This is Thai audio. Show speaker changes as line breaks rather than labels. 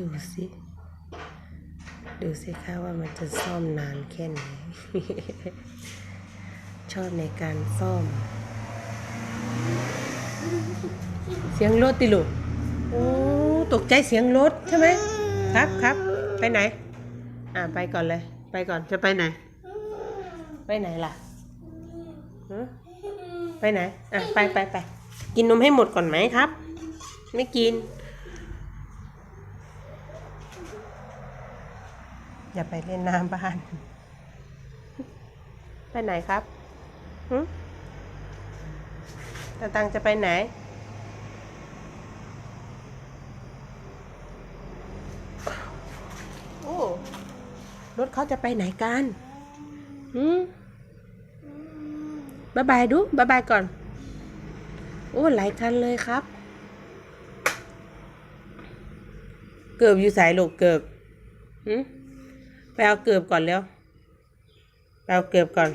ดูสิ ดูสิค่ะว่ามันจะซ่อมนานแค่ไหน ชอบในการซ่อม เสียงรถติลูกโอ้ตกใจเสียงรถใช่ไหมครับครับไปไหน อ่าไปก่อนเลย ไปก่อนจะไปไหน ไปไหนล่ะฮะไปไหน อะ ไปไปไปกินนมให้หมดก่อนไหมครับ ไม่กิน อย่าไปเล่นน้ำบ้าน ไปไหนครับหึตาตังจะไปไหน โอ้ รถเขาจะไปไหนกันหืมบายบายดูบายบายก่อน โอ้หลายคันเลยครับ เกือบอยู่สายลูกเกือบหืม ไปเอาเกือบก่อนแล้วไปเอาเกือบก่อน